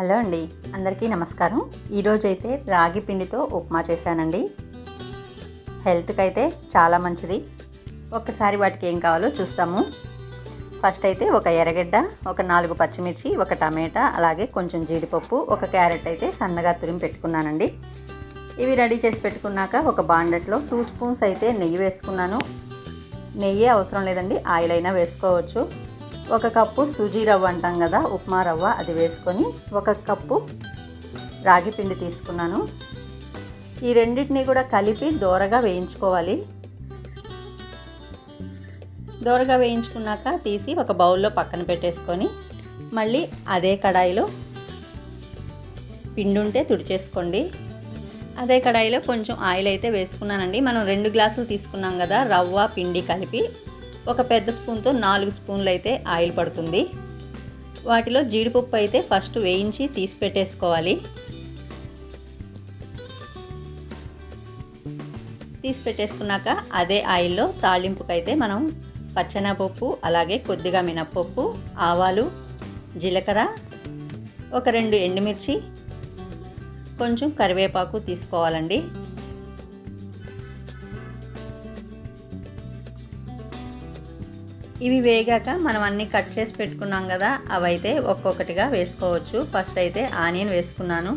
Hello అండి అందరికీ నమస్కారం. ఈరోజు అయితే రాగి పిండితో ఉప్మా చేశానండి. హెల్త్కి అయితే చాలా మంచిది. ఒకసారి వాటికి ఏం కావాలో చూస్తాము. ఫస్ట్ అయితే ఒక ఎర్రగడ్డ ఒక నాలుగు పచ్చిమిర్చి ఒక టమాటా అలాగే కొంచెం జీడిపప్పు ఒక క్యారెట్ అయితే సన్నగా తురిమి పెట్టుకున్నానండి. ఇవి రెడీ చేసి పెట్టుకున్నాక ఒక బాండెట్లో టూ స్పూన్స్ అయితే నెయ్యి వేసుకున్నాను. నెయ్యి అవసరం లేదండి ఆయిల్ అయినా వేసుకోవచ్చు. ఒక కప్పు సూజీ రవ్వ అంటాం కదా ఉప్మా రవ్వ అది వేసుకొని ఒక కప్పు రాగి పిండి తీసుకున్నాను. ఈ రెండింటిని కూడా కలిపి దోరగా వేయించుకోవాలి. దోరగా వేయించుకున్నాక తీసి ఒక బౌల్లో పక్కన పెట్టేసుకొని మళ్ళీ అదే కడాయిలో పిండి ఉంటే తుడిచేసుకోండి. అదే కడాయిలో కొంచెం ఆయిల్ అయితే వేసుకున్నానండి. మనం రెండు గ్లాసులు తీసుకున్నాం కదా రవ్వ పిండి కలిపి ఒక పెద్ద స్పూన్తో నాలుగు స్పూన్లు అయితే ఆయిల్ పడుతుంది. వాటిలో జీడిపప్పు అయితే ఫస్ట్ వేయించి తీసి పెట్టేసుకోవాలి. తీసి పెట్టేసుకున్నాక అదే ఆయిల్లో తాలింపుకైతే మనం పచ్చెనపప్పు అలాగే కొద్దిగా మినప్పప్పు ఆవాలు జీలకర్ర ఒక రెండు ఎండుమిర్చి కొంచెం కరివేపాకు తీసుకోవాలండి. ఇవి వేగాక మనం అన్నీ కట్ చేసి పెట్టుకున్నాం కదా అవైతే ఒక్కొక్కటిగా వేసుకోవచ్చు. ఫస్ట్ అయితే ఆనియన్ వేసుకున్నాను.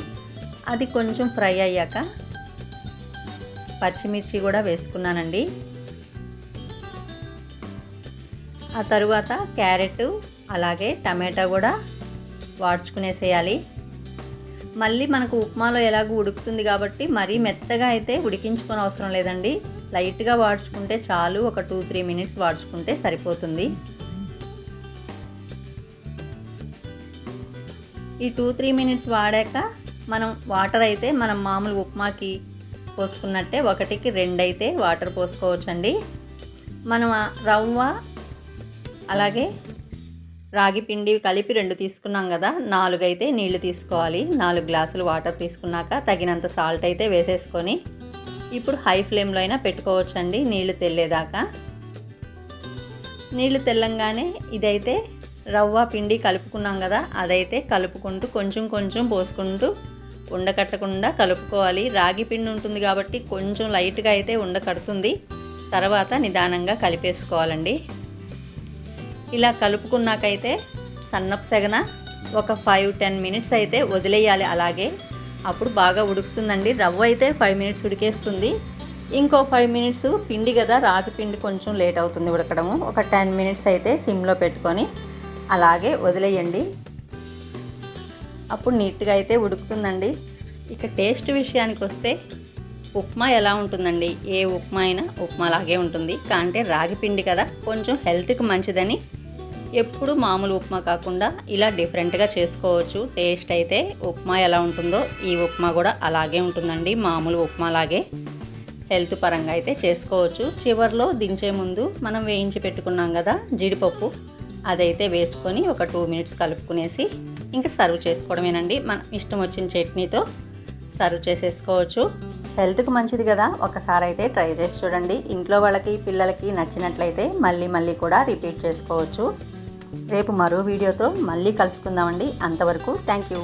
అది కొంచెం ఫ్రై అయ్యాక పచ్చిమిర్చి కూడా వేసుకున్నానండి. ఆ తరువాత క్యారెట్ అలాగే టమాటా కూడా వాడ్చుకునేసేయాలి. మళ్ళీ మనకు ఉప్మాలో ఎలాగో ఉడుకుతుంది కాబట్టి మరీ మెత్తగా అయితే ఉడికించుకొని అవసరం లేదండి. లైట్గా వాడ్చుకుంటే చాలు ఒక టూ త్రీ మినిట్స్ వాడ్చుకుంటే సరిపోతుంది. ఈ టూ త్రీ మినిట్స్ వాడాక మనం వాటర్ అయితే మనం మామూలు ఉప్మాకి పోసుకున్నట్టే ఒకటికి రెండైతే వాటర్ పోసుకోవచ్చండి. మనం రవ్వ అలాగే రాగి పిండి కలిపి రెండు తీసుకున్నాం కదా నాలుగు అయితే నీళ్ళు తీసుకోవాలి. నాలుగు గ్లాసులు వాటర్ తీసుకున్నాక తగినంత సాల్ట్ అయితే వేసేసుకొని ఇప్పుడు హై ఫ్లేమ్లో అయినా పెట్టుకోవచ్చండి నీళ్ళు తెల్లేదాకా. నీళ్ళు తెల్లంగానే ఇదైతే రవ్వ పిండి కలుపుకున్నాం కదా అదైతే కలుపుకుంటూ కొంచెం కొంచెం పోసుకుంటూ ఉండకట్టకుండా కలుపుకోవాలి. రాగి పిండి ఉంటుంది కాబట్టి కొంచెం లైట్గా అయితే ఉండకడుతుంది. తర్వాత నిదానంగా కలిపేసుకోవాలండి. ఇలా కలుపుకున్నాకైతే సన్నపు సెగన ఒక ఫైవ్ టెన్ మినిట్స్ అయితే వదిలేయాలి. అలాగే అప్పుడు బాగా ఉడుకుతుందండి. రవ్వ అయితే ఫైవ్ మినిట్స్ ఉడికేస్తుంది. ఇంకో ఫైవ్ మినిట్స్ పిండి కదా రాగి పిండి కొంచెం లేట్ అవుతుంది ఉడకడము. ఒక టెన్ మినిట్స్ అయితే సిమ్లో పెట్టుకొని అలాగే వదిలేయండి. అప్పుడు నీట్గా అయితే ఉడుకుతుందండి. ఇక టేస్ట్ విషయానికి వస్తే ఉప్మా ఎలా ఉంటుందండి? ఏ ఉప్మా అయినా ఉప్మా లాగే ఉంటుంది. కాంటే రాగి పిండి కదా కొంచెం హెల్త్కి మంచిదని ఎప్పుడు మామూలు ఉప్మా కాకుండా ఇలా డిఫరెంట్గా చేసుకోవచ్చు. టేస్ట్ అయితే ఉప్మా ఎలా ఉంటుందో ఈ ఉప్మా కూడా అలాగే ఉంటుందండి. మామూలు ఉప్మా లాగే హెల్త్ పరంగా అయితే చేసుకోవచ్చు. చివరిలో దించే ముందు మనం వేయించి పెట్టుకున్నాం కదా జీడిపప్పు అదైతే వేసుకొని ఒక టూ మినిట్స్ కలుపుకునేసి ఇంకా సర్వ్ చేసుకోవడమేనండి. మన ఇష్టం వచ్చిన చట్నీతో సర్వ్ చేసేసుకోవచ్చు. హెల్త్కి మంచిది కదా. ఒకసారి అయితే ట్రై చేసి చూడండి. ఇంట్లో వాళ్ళకి పిల్లలకి నచ్చినట్లయితే మళ్ళీ మళ్ళీ కూడా రిపీట్ చేసుకోవచ్చు. రేపు మరో వీడియోతో మళ్ళీ కలుసుకుందామండి. అంతవరకు థ్యాంక్ యూ.